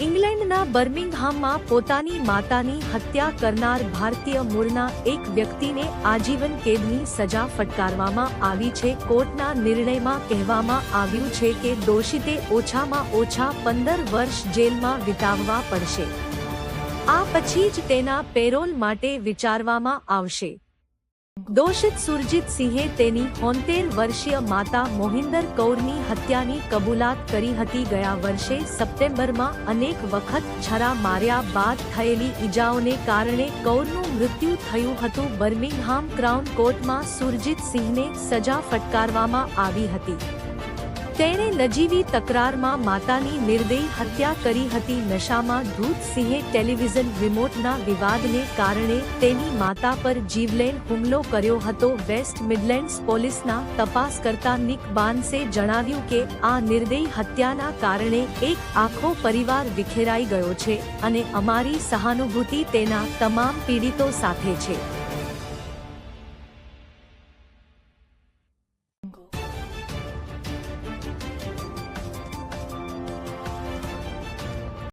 ઇંગ્લેન્ડના બર્મિંગહામમાં પોતાની માતાની હત્યા કરનાર ભારતીય મૂળના એક વ્યક્તિને આજીવન કેદની સજા ફટકારવામાં આવી છે. કોર્ટના નિર્ણયમાં કહેવામાં આવ્યું છે કે દોષિતે ઓછામાં ઓછા પંદર વર્ષ જેલમાં વિતાવવા પડશે. આ પછી જ તેના પેરોલ માટે વિચારવામાં આવશે. દોષિત સુરજીત સિંહે તેની હોંતેર વર્ષીય માતા મોહિન્દર કૌરની હત્યાની કબૂલાત કરી હતી ગયા વર્ષે સપ્ટેમ્બરમાં અનેક વખત છરા માર્યા બાદ થયેલી ઈજાઓને કારણે કૌરનું મૃત્યુ થયું હતું. બર્મિંગહામ ક્રાઉન કોર્ટમાં સુરજીત સિંહને સજા ફટકારવામાં આવી હતી. તેણે નજીવી તકરારમાં માતાની નિર્દયી હત્યા કરી હતી. નશામાં ધૂત સિંહે ટેલિવિઝન રિમોટના વિવાદને કારણે તેની માતા પર જીવલેણ હુમલો કર્યો હતો. વેસ્ટ મિડલેન્ડ્સ પોલીસના તપાસ કરતા નિક બાન્સે જણાવ્યું કે, આ નિર્દયી હત્યાના કારણે એક આખો પરિવાર વિખેરાઈ ગયો છે અને અમારી સહાનુભૂતિ તેના તમામ પીડિતો સાથે છે.